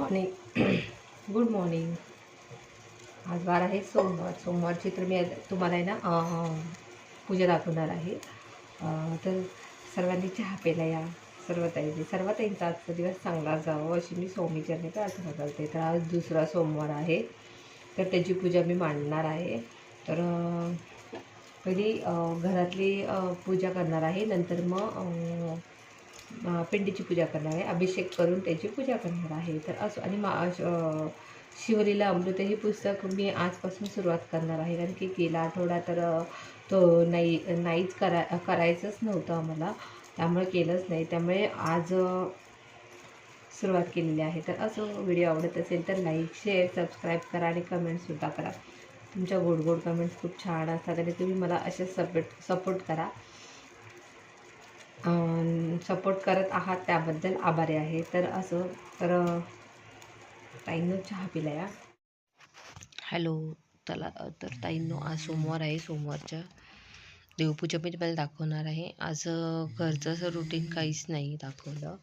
Morning good morning आज वार आहे सोमवार. सोमवारची तर मी तुम्हाला आहे ना पूजा दाखवणार आहे. तर सर्वांनी चहा पेला या. सर्वताईंनी सर्वताईंचा आजचा दिवस चांगला जावं अशी मी स्वामीचरणी प्रार्थना करते. तर आज दुसरा सोमवार आहे. तर त्याची पूजा मी मांडणार आहे. तर पहिली घरातली पूजा करणार आहे. नंतर मग पिंडीची पूजा करणार आहे अभिषेक करून त्याची पूजा करणार आहे. तर असं आणि मा शिवलीला अमृत हे पुस्तक मी आजपासून सुरुवात करणार आहे. कारण की गेला आठवडा तर तो नाही नाहीच करा करायचंच नव्हतं आम्हाला. त्यामुळे केलंच नाही. त्यामुळे आज सुरुवात केलेली आहे. तर असं व्हिडिओ आवडत असेल तर लाईक शेअर सबस्क्राईब करा आणि कमेंटसुद्धा करा. तुमच्या गोड गोड कमेंट्स खूप छान असतात आणि तुम्ही मला असे सपोर्ट सपोर्ट करा. सपोर्ट करत आहात त्याबद्दल आभारी आहे. तर असं तर ताईनं चहा पिला या. हॅलो चला तर ताईंनो आज सोमवार आहे. सोमवारच्या देवपूजा मी तुम्हाला दाखवणार आहे. आज घरचं असं रुटीन काहीच नाही दाखवलं.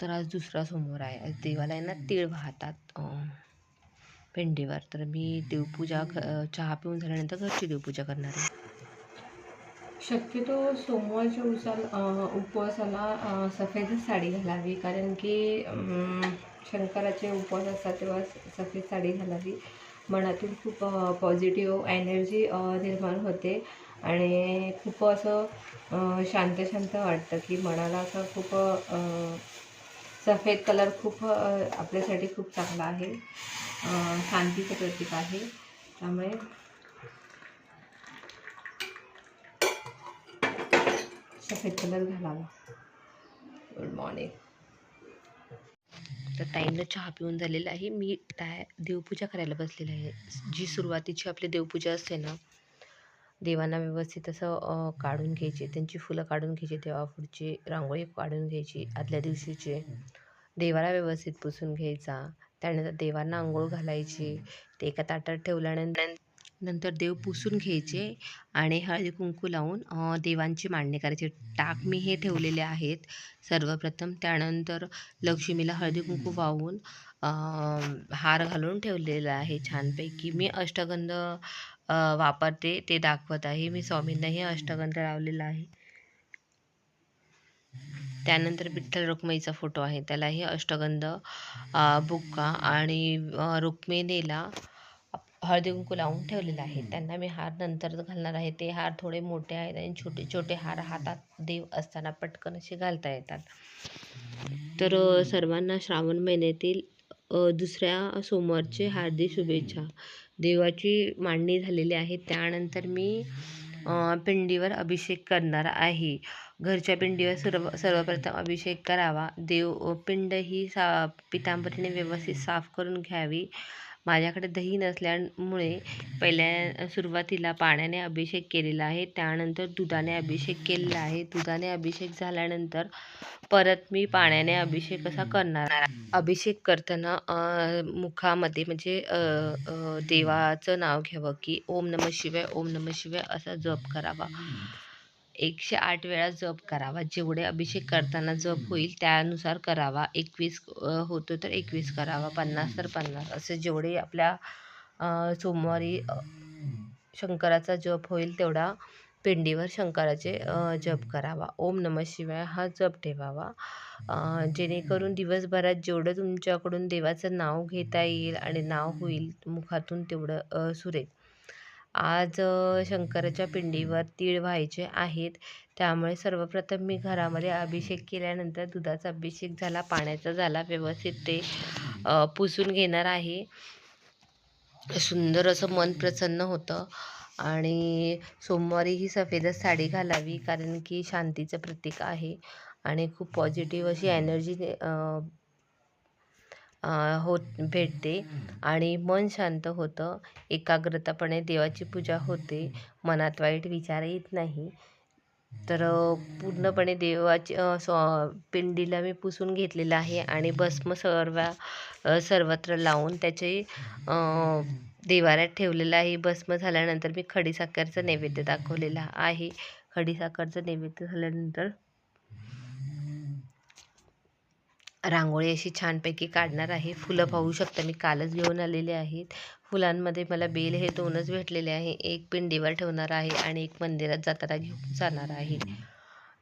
तर आज दुसरा सोमवार आहे. आज देवाला आहे ना तीळ वाहतात पेंडीवर. तर मी देवपूजा क- चहा पिऊन झाल्यानंतर घरची देवपूजा करणार आहे. शक्यतो सोमवारच्या उसाल उपवासाला सफेदच साडी घालावी. कारण की शंकराचे उपवास असतात तेव्हा स- सफेद साडी घालावी. मनातून खूप पॉझिटिव्ह एनर्जी निर्माण होते. आणि खूप असं शांत शांत वाटतं की मनाला असं खूप सफेद कलर खूप आपल्यासाठी खूप चांगला आहे. शांतीचं प्रतीक आहे. त्यामुळे सफेद कलर घालावा. गुड मॉर्निंग तर ताईंनं चहा पिऊन झालेला आहे. मी त्या देवपूजा करायला बसलेलं आहे. जी सुरुवातीची आपली देवपूजा असते ना देवांना व्यवस्थित असं काढून घ्यायचे. त्यांची फुलं काढून घ्यायची देवापुढची रांगोळी काढून घ्यायची आदल्या दिवशीची. देवाला व्यवस्थित पुसून घ्यायचा. त्यानंतर देवांना आंघोळ घालायची. ते एका ताटात ठेवल्यानंतर नंतर देव पुसून घ्यायचे आणि हळदी कुंकू लावून देवांची मांडणी करायची. टाक मी हे ठेवलेले आहेत. सर्वप्रथम त्यानंतर लक्ष्मीला हळदी कुंकू वाहून हार घालून ठेवलेला आहे छानपैकी. मी अष्टगंध वापरते ते दाखवत आहे. मी स्वामींनाही अष्टगंध लावलेला आहे. त्यानंतर विठ्ठल रुक्मिणीचा फोटो आहे. त्यालाही अष्टगंध बुक्का आणि रुक्मिणीला हळदी कुंकू लावून ठेवलेलं आहे. त्यांना मी हार नंतर घालणार आहे. ते हार थोडे मोठे आहेत आणि छोटे छोटे हार हातात देव असताना पटकन असे घालता येतात. तर सर्वांना श्रावण महिन्यातील दुसऱ्या सोमवारचे हार्दिक शुभेच्छा. देवाची मांडणी झालेली आहे. त्यानंतर मी पिंडीवर अभिषेक करणार आहे. घरच्या पिंडीवर सर्व सर्वप्रथम अभिषेक करावा. देव पिंड ही सा पितांबरीने व्यवस्थित साफ करून घ्यावी. माझ्याकडे दही नसल्यामुळे पहिल्या सुरुवातीला पाण्याने अभिषेक केलेला आहे. त्यानंतर दुधाने अभिषेक केलेला आहे. दुधाने अभिषेक झाल्यानंतर परत मी पाण्याने अभिषेक असा करणार अभिषेक करताना मुखामध्ये म्हणजे देवाचं नाव घ्यावं की ओम नम शिवाय ओम नम शिवाय असा जप करावा. एकशे आठ वेळा जप करावा. जेवढे अभिषेक करताना जप होईल त्यानुसार करावा. एकवीस होतो तर एकवीस करावा. पन्नास तर पन्नास. असे जेवढे आपल्या सोमवारी शंकराचा जप होईल तेवढा पिंडीवर शंकराचे जप करावा. ओम नम शिवाय हा जप ठेवावा. जेणेकरून दिवसभरात जेवढं तुमच्याकडून देवाचं नाव घेता येईल आणि नाव होईल मुखातून तेवढं सुरेल आज शंकराच्या पिंडीवर तीळ व्हायचे आहेत. त्यामुळे सर्वप्रथम मी घरामध्ये अभिषेक केल्यानंतर दुधाचा अभिषेक झाला पाण्याचा झाला व्यवस्थित ते पुसून घेणार आहे. सुंदर असं मन प्रसन्न होतं. आणि सोमवारी ही सफेदच साडी घालावी कारण की शांतीचं प्रतीक आहे. आणि खूप पॉझिटिव्ह अशी एनर्जी होत भेटते. आणि मन शांत होतं. एकाग्रतापणे देवाची पूजा होते. मनात वाईट विचार येत नाही. तर पूर्णपणे देवाची सॉ पिंडीला मी पुसून घेतलेलं आहे आणि भस्म सर्व सर्वत्र लावून त्याचे देवाऱ्यात ठेवलेलं आहे. भस्म झाल्यानंतर मी खडीसाखरचं नैवेद्य दाखवलेला आहे. खडीसाखरचं नैवेद्य झाल्यानंतर रांगोळी अशी छानपैकी काढणार आहे. फुलं पाहू शकता मी कालच घेऊन आलेले आहेत. फुलांमध्ये मला बेल हे दोनच भेटलेले आहे. एक पिंडीवर ठेवणार आहे आणि एक मंदिरात जाताना घेऊन जाणार आहे.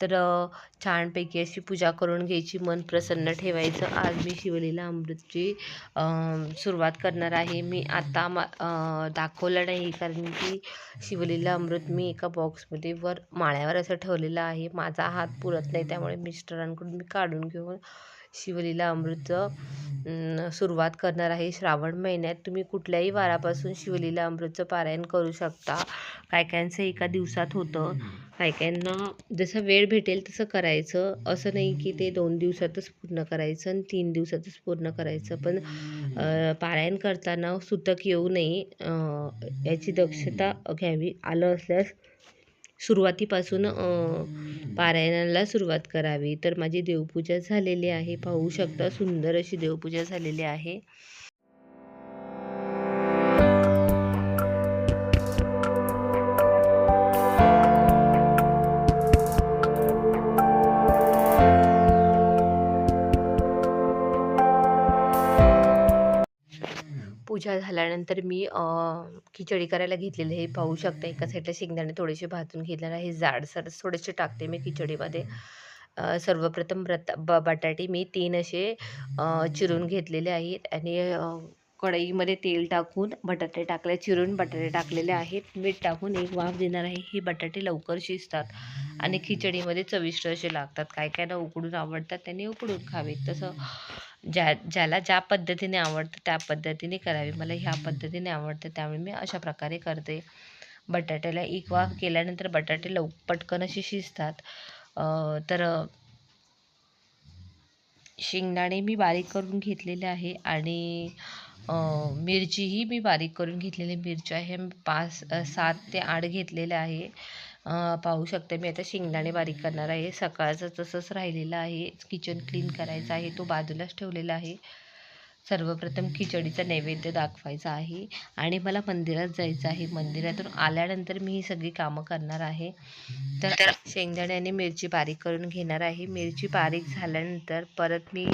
तर छानपैकी अशी पूजा करून घ्यायची मन प्रसन्न ठेवायचं. आज मी शिवलीला अमृतची सुरुवात करणार आहे. मी आता मा दाखवलं नाही कारण की शिवलीला अमृत मी एका बॉक्समध्ये वर माळ्यावर असं ठेवलेलं आहे. माझा हात पुरत नाही त्यामुळे मिस्टरांकडून मी काढून घेऊन शिवलीला अमृतचं सुरुवात करणार आहे. श्रावण महिन्यात तुम्ही कुठल्याही वारापासून शिवलीला अमृतचं पारायण करू शकता. काय कायांचं एका दिवसात होतं. काय कायांना जसं वेळ भेटेल तसं करायचं. असं नाही की ते दोन दिवसातच पूर्ण करायचं आणि तीन दिवसातच पूर्ण करायचं. पण पारायण करताना सुतक येऊ नये. याची दक्षता घ्यावी आलं असल्यास सुरुवातीपासून पारायणाला सुरुवात करावी. तर माझी देवपूजा झालेली आहे. पाहू शकता सुंदर अशी देवपूजा झालेली आहे. पूजा झाल्यानंतर मी खिचडी करायला घेतलेली हे पाहू शकता एका साईडला शेंगदाणे थोडेसे भाजून घेतलेलं आहे. जाडसर थोडेसे टाकते मी खिचडीमध्ये. सर्वप्रथम रत ब बटाटे मी तीन असे चिरून घेतलेले आहेत. आणि कढईमध्ये तेल टाकून बटाटे टाकले चिरून बटाटे टाकलेले आहेत. मीठ टाकून एक वाफ देणार आहे. हे बटाटे लवकर शिजतात आणि खिचडीमध्ये चविष्ट असे लागतात. काय काय ना उकडून आवडतात त्यांनी उकडून खावेत तसं ज्या ज्याला ज्या पद्धतीने आवडतं त्या पद्धतीने करावी. मला ह्या पद्धतीने आवडतं त्यामुळे मी अशा प्रकारे करते. बटाट्याला एक वाफ केल्यानंतर बटाटे लव पटकन असे शिजतात. तर शेंगदाणे मी बारीक करून घेतलेले आहे आणि मिरचीही मी बारीक करून घेतलेली मिरची आहे. पाच सात ते आठ घेतलेल्या आहे. पाहू शकते. मी आता शेंगदाणे बारीक करणार आहे. सकाळचं तसंच राहिलेलं आहे. किचन क्लीन करायचं आहे. तो बाजूलाच ठेवलेला आहे. सर्वप्रथम खिचडीचा नैवेद्य दाखवायचा आहे. आणि मला मंदिरात जायचं आहे. मंदिरातून आल्यानंतर मी ही सगळी कामं करणार आहे. तर शेंगदाणे आणि मिरची बारीक करून घेणार आहे. मिरची बारीक झाल्यानंतर परत मी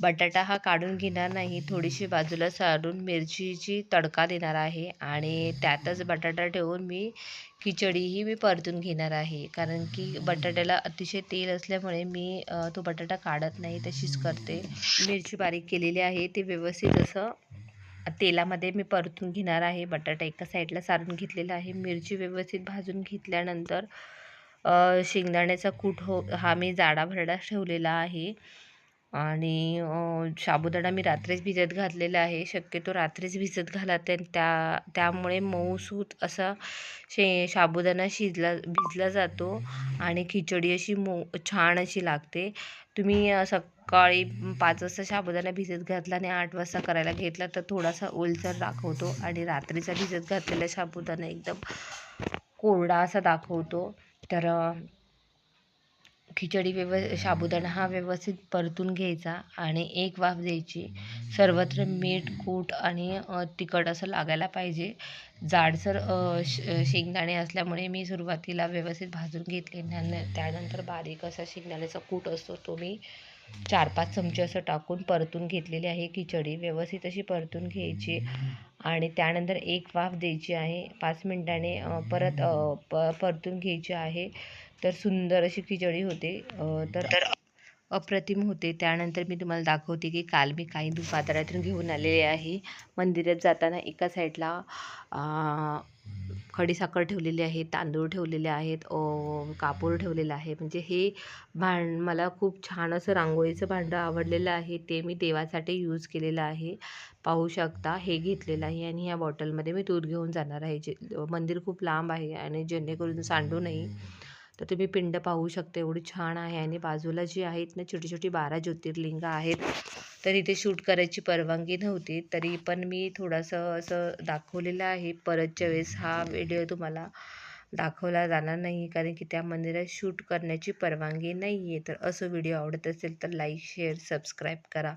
बटाटा हा काढून घेणार नाही थोडीशी बाजूला सारून मिरचीची तडका देणार आहे आणि त्यातच बटाटा ठेवून मी खिचडीही मी परतून घेणार आहे. कारण की बटाट्याला अतिशय तेल असल्यामुळे मी तो बटाटा काढत नाही तशीच करते. मिरची बारीक केलेली आहे ते व्यवस्थित असं तेलामध्ये मी परतून घेणार आहे. बटाटा एका साईडला सारून घेतलेला आहे. मिरची व्यवस्थित भाजून घेतल्यानंतर शेंगदाण्याचा कूट हो हा मी जाडा भरडा ठेवलेला आहे. आणि साबुदाणा मी रात्रीच भिजत घातलेला आहे. शक्यतो रात्रीच भिजत घाला त्या त्या त्यामुळे मऊसूत असा शे साबुदाणा शिजला भिजला जातो आणि खिचडी अशी मऊ छान अशी लागते. तुम्ही सकाळी पाच वाजता साबुदाणा भिजत घातला आणि आठ वाजता करायला घेतला तर थोडासा ओलसर दाखवतो आणि रात्रीचा भिजत घातलेला साबुदाणा एकदम कोरडा असा दाखवतो. तर खिचडी व्यव साबुदाणा हा व्यवस्थित परतून घ्यायचा आणि एक वाफ द्यायची. सर्वत्र मीठ कूट आणि तिखट असं लागायला पाहिजे. जाडसर श शेंगदाणे असल्यामुळे मी सुरुवातीला व्यवस्थित भाजून घेतले त्यान त्यानंतर बारीक असा शेंगदाण्याचा कूट असतो तो मी चार पाच चमचे असं टाकून परतून घेतलेली आहे. खिचडी व्यवस्थित अशी परतून घ्यायची. आणि त्यानंतर एक वाफ द्यायची आहे. पाच मिनिटाने परत प परतून घ्यायची आहे. तर सुंदर अशी खिचडी होते. तर अप्रतिम होते. त्यानंतर मी तुम्हाला दाखवते की काल मी काही दूध बाजारातून घेऊन आलेले आहे. मंदिरात जाताना एका साईडला खडीसाखर ठेवलेली आहे तांदूळ ठेवलेले आहेत कापूर ठेवलेला आहे. म्हणजे हे भांड मला खूप छान असं रांगोळीचं भांडं आवडलेलं आहे. ते मी देवासाठी यूज केलेलं आहे. पाहू शकता हे घेतलेलं आहे आणि ह्या बॉटलमध्ये मी दूध घेऊन जाणार आहे. जे मंदिर खूप लांब आहे आणि जेणेकरून सांडू नाही तर तुम्ही पिंड पाहू शकता एवढी छान आहे. आणि बाजूला जी आहेत ना छोटी छोटी बारा ज्योतिर्लिंग आहेत. तर इथे शूट करायची परवानगी नव्हती. तरी पण मी थोडंसं असं दाखवलेलं आहे. परतच्या वेळेस हा व्हिडिओ तुम्हाला दाखवला जाणार नाही. कारण की त्या मंदिरात शूट करण्याची परवानगी नाही आहे तर असं व्हिडिओ आवडत असेल तर लाईक शेअर सबस्क्राईब करा.